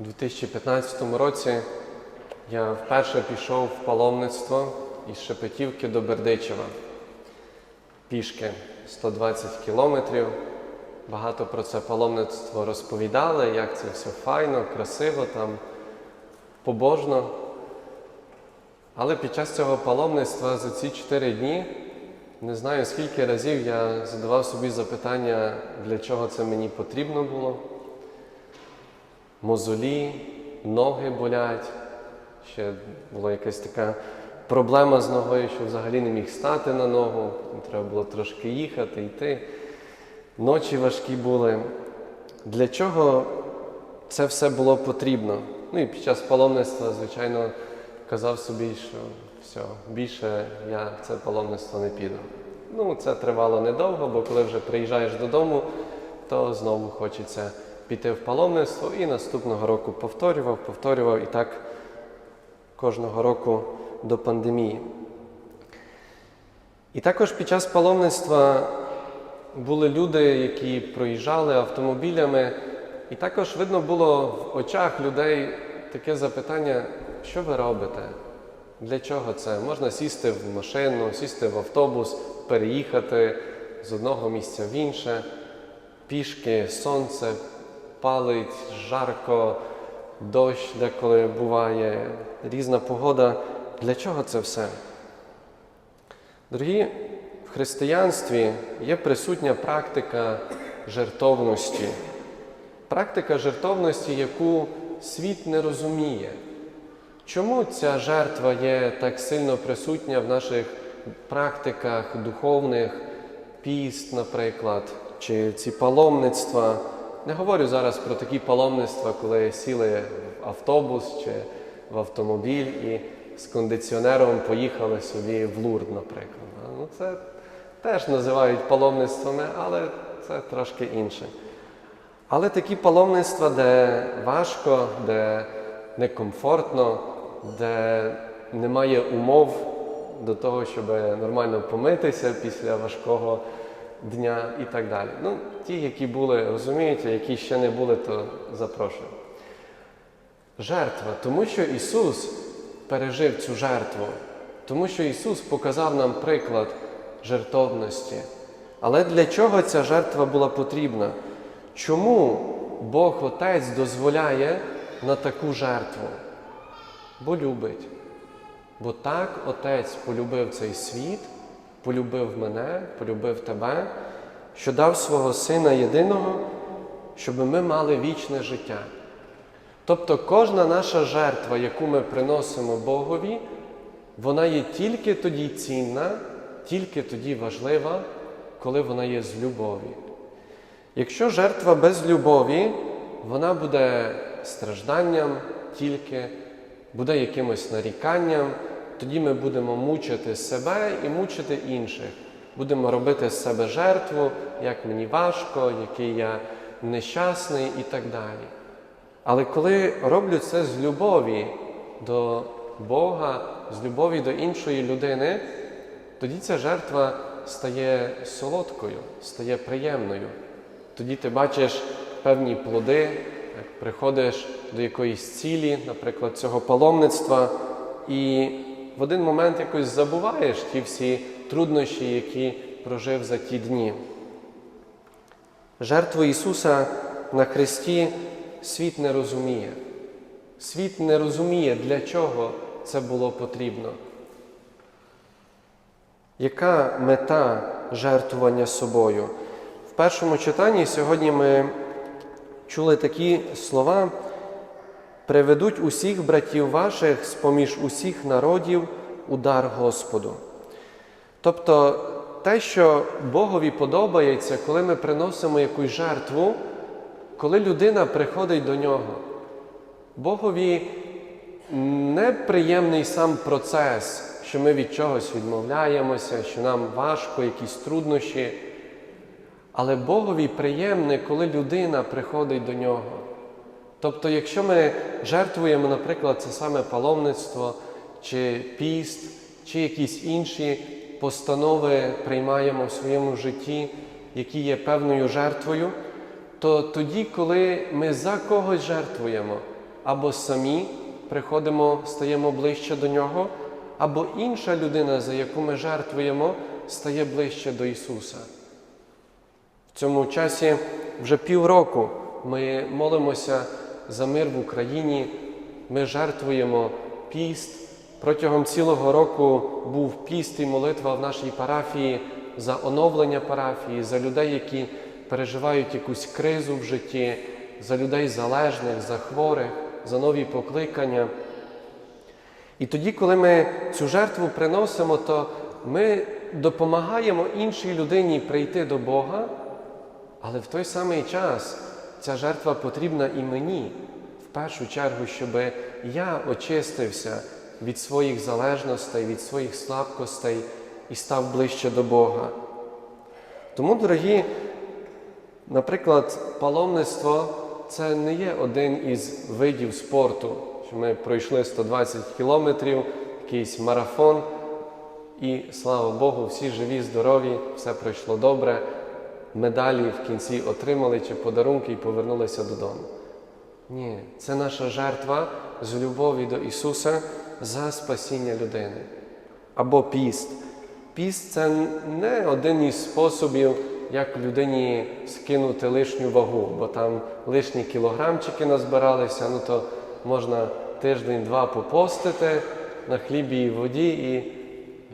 У 2015 році я вперше пішов в паломництво із Шепетівки до Бердичева. Пішки 120 кілометрів. Багато про це паломництво розповідали, як це все файно, красиво, там, побожно. Але під час цього паломництва за ці 4 дні не знаю скільки разів я задавав собі запитання, для чого це мені потрібно було мозолі, ноги болять. Ще була якась така проблема з ногою, що взагалі не міг стати на ногу. Треба було трошки їхати, йти. Ночі важкі були. Для чого це все було потрібно? Ну і під час паломництва, звичайно, казав собі, що все, більше я в це паломництво не піду. Ну, це тривало недовго, бо коли вже приїжджаєш додому, то знову хочеться піти в паломництво і наступного року повторював, повторював і так кожного року до пандемії. І також під час паломництва були люди, які проїжджали автомобілями, і також видно було в очах людей таке запитання, що ви робите? Для чого це? Можна сісти в машину, сісти в автобус, переїхати з одного місця в інше, пішки, сонце, палить, жарко, дощ деколи буває, різна погода. Для чого це все? Дорогі, в християнстві є присутня практика жертовності. Практика жертовності, яку світ не розуміє. Чому ця жертва є так сильно присутня в наших практиках духовних, піст, наприклад, чи ці паломництва? Не говорю зараз про такі паломництва, коли сіли в автобус чи в автомобіль і з кондиціонером поїхали собі в Лурд, наприклад. Ну, це теж називають паломництвами, але це трошки інше. Але такі паломництва, де важко, де некомфортно, де немає умов до того, щоб нормально помитися після важкого дня і так далі. Ну, ті, які були, розумієте, які ще не були, то запрошую. Жертва, тому що Ісус пережив цю жертву, тому що Ісус показав нам приклад жертовності. Але для чого ця жертва була потрібна? Чому Бог Отець дозволяє на таку жертву? Бо любить. Бо так Отець полюбив цей світ, полюбив мене, полюбив тебе, що дав свого Сина єдиного, щоб ми мали вічне життя. Тобто кожна наша жертва, яку ми приносимо Богові, вона є тільки тоді цінна, тільки тоді важлива, коли вона є з любові. Якщо жертва без любові, вона буде стражданням тільки, буде якимось наріканням, тоді ми будемо мучити себе і мучити інших. Будемо робити з себе жертву, як мені важко, який я нещасний і так далі. Але коли роблю це з любові до Бога, з любові до іншої людини, тоді ця жертва стає солодкою, стає приємною. Тоді ти бачиш певні плоди, як приходиш до якоїсь цілі, наприклад, цього паломництва, і в один момент якось забуваєш ті всі труднощі, які прожив за ті дні. Жертву Ісуса на Христі світ не розуміє. Світ не розуміє, для чого це було потрібно. Яка мета жертвування собою? В першому читанні сьогодні ми чули такі слова: приведуть усіх братів ваших з-поміж усіх народів у дар Господу. Тобто те, що Богові подобається, коли ми приносимо якусь жертву, коли людина приходить до нього. Богові неприємний сам процес, що ми від чогось відмовляємося, що нам важко, якісь труднощі. Але Богові приємне, коли людина приходить до нього. Тобто, якщо ми жертвуємо, наприклад, це саме паломництво, чи піст, чи якісь інші постанови приймаємо в своєму житті, які є певною жертвою, то тоді, коли ми за когось жертвуємо, або самі приходимо, стаємо ближче до Нього, або інша людина, за яку ми жертвуємо, стає ближче до Ісуса. В цьому часі вже півроку ми молимося за мир в Україні, ми жертвуємо піст. Протягом цілого року був піст і молитва в нашій парафії за оновлення парафії, за людей, які переживають якусь кризу в житті, за людей залежних, за хворих, за нові покликання. І тоді, коли ми цю жертву приносимо, то ми допомагаємо іншій людині прийти до Бога, але в той самий час ця жертва потрібна і мені, в першу чергу, щоб я очистився від своїх залежностей, від своїх слабкостей і став ближче до Бога. Тому, дорогі, наприклад, паломництво це не є один із видів спорту, що ми пройшли 120 кілометрів, якийсь марафон, і слава Богу, всі живі, здорові, все пройшло добре. Медалі в кінці отримали чи подарунки і повернулися додому. Ні, це наша жертва з любові до Ісуса за спасіння людини. Або піст. Піст це не один із способів, як людині скинути лишню вагу, бо там лишні кілограмчики назбиралися, ну то можна тиждень-два попостити на хлібі і воді, і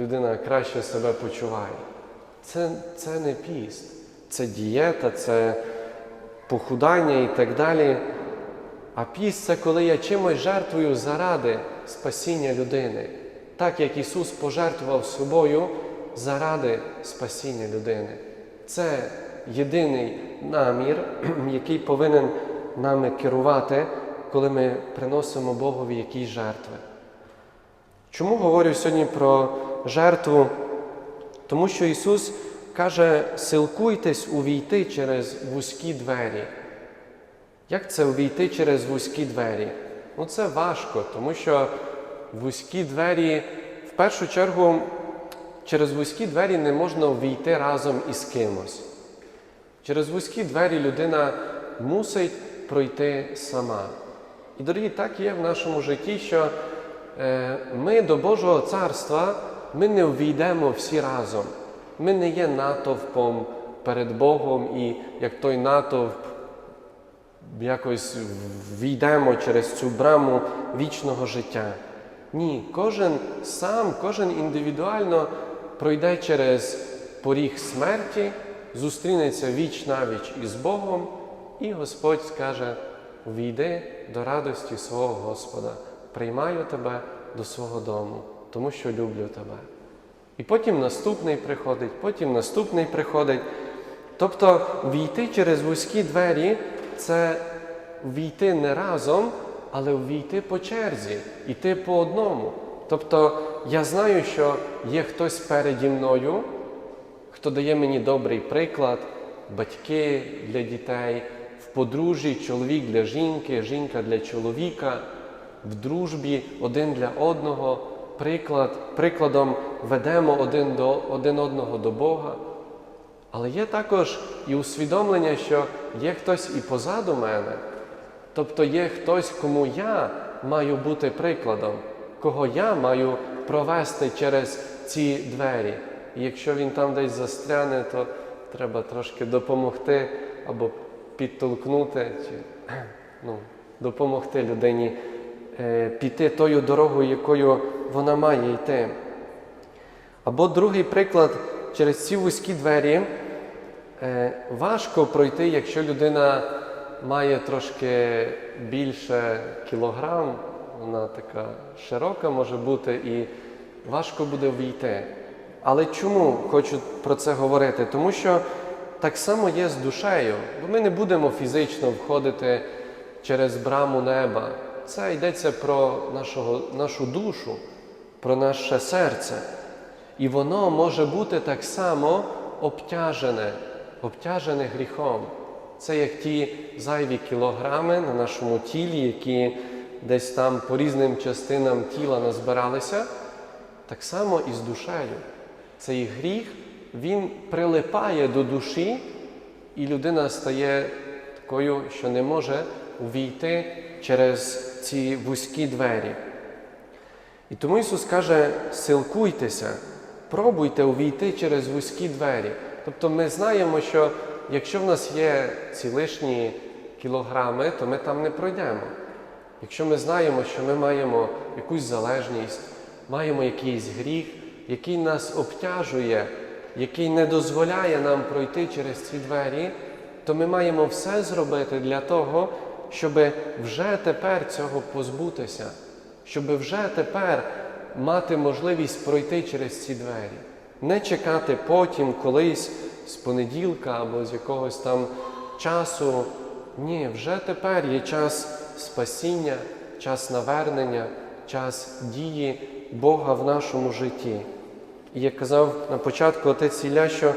людина краще себе почуває. Це, це не піст, це дієта, це похудання і так далі. А піст це коли я чимось жертвую заради спасіння людини, так як Ісус пожертвував собою заради спасіння людини. Це єдиний намір, який повинен нами керувати, коли ми приносимо Богові якісь жертви. Чому говорю сьогодні про жертву? Тому що Ісус каже, силкуйтесь увійти через вузькі двері. Як це увійти через вузькі двері? Ну це важко, тому що вузькі двері, в першу чергу, через вузькі двері не можна увійти разом із кимось. Через вузькі двері людина мусить пройти сама. І, дорогі, так є в нашому житті, що е, ми до Божого царства ми не увійдемо всі разом. Ми не є натовпом перед Богом, і як той натовп якось війдемо через цю браму вічного життя. Ні, кожен сам, кожен індивідуально пройде через поріг смерті, зустрінеться віч навіч із Богом, і Господь скаже: увійди до радості свого Господа, приймаю тебе до свого дому, тому що люблю тебе. І потім наступний приходить, потім наступний приходить. Тобто війти через вузькі двері це війти не разом, але війти по черзі, йти по одному. Тобто я знаю, що є хтось переді мною, хто дає мені добрий приклад, батьки для дітей, в подружжі чоловік для жінки, жінка для чоловіка, в дружбі один для одного. Приклад, Прикладом ведемо один, до, один одного до Бога. Але є також і усвідомлення, що є хтось і позаду мене, тобто є хтось, кому я маю бути прикладом, кого я маю провести через ці двері. І якщо він там десь застряне, то треба трошки допомогти або підтолкнути, чи ну, допомогти людині е, піти тою дорогою, якою вона має йти. Або другий приклад через ці вузькі двері е, важко пройти, якщо людина має трошки більше кілограм, вона така широка може бути, і важко буде війти. Але чому хочу про це говорити? Тому що так само є з душею, бо ми не будемо фізично входити через браму неба. Це йдеться про нашого, нашу душу, про наше серце. І воно може бути так само обтяжене, обтяжене гріхом. Це як ті зайві кілограми на нашому тілі, які десь там по різним частинам тіла назбиралися, так само і з душею. Цей гріх, він прилипає до душі, і людина стає такою, що не може увійти через ці вузькі двері. І тому Ісус каже: силкуйтеся, пробуйте увійти через вузькі двері. Тобто ми знаємо, що якщо в нас є ці лишні кілограми, то ми там не пройдемо. Якщо ми знаємо, що ми маємо якусь залежність, маємо якийсь гріх, який нас обтяжує, який не дозволяє нам пройти через ці двері, то ми маємо все зробити для того, щоб вже тепер цього позбутися, щоб вже тепер мати можливість пройти через ці двері, не чекати потім, колись з понеділка або з якогось там часу. Ні, вже тепер є час спасіння, час навернення, час дії Бога в нашому житті. І як казав на початку отець Ілля, що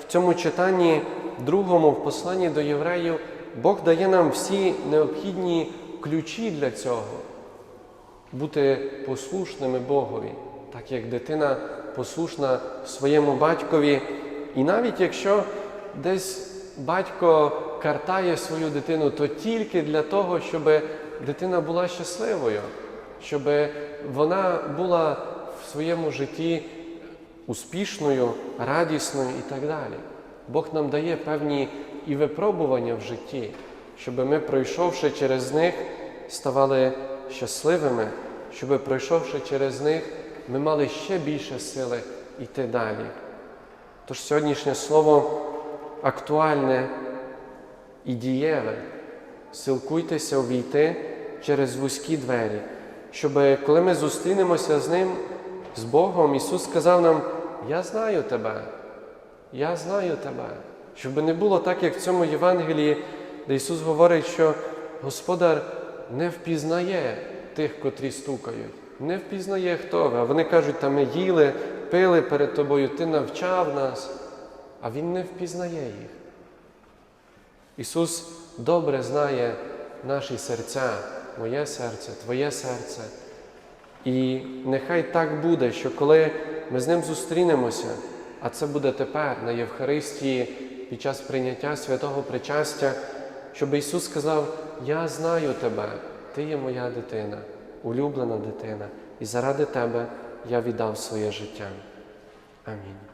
в цьому читанні, другому в посланні до євреїв, Бог дає нам всі необхідні ключі для цього, бути послушними Богові, так як дитина послушна своєму батькові. І навіть якщо десь батько картає свою дитину, то тільки для того, щоб дитина була щасливою, щоб вона була в своєму житті успішною, радісною і так далі. Бог нам дає певні і випробування в житті, щоб ми, пройшовши через них, ставали щасливими, щоб, пройшовши через них, ми мали ще більше сили йти далі. Тож сьогоднішнє слово актуальне і дієве. Силкуйтеся увійти через вузькі двері, щоб коли ми зустрінемося з Ним, з Богом, Ісус сказав нам: Я знаю тебе, я знаю тебе. Щоб не було так, як в цьому Євангелії, де Ісус говорить, що Господар не впізнає тих, котрі стукають, не впізнає, хто ви. А вони кажуть, та ми їли, пили перед тобою, ти навчав нас, а Він не впізнає їх. Ісус добре знає наші серця, моє серце, Твоє серце. І нехай так буде, що коли ми з ним зустрінемося, а це буде тепер на Євхаристії під час прийняття святого причастя, щоб Ісус сказав: Я знаю тебе, ти є моя дитина, улюблена дитина, і заради тебе я віддав своє життя. Амінь.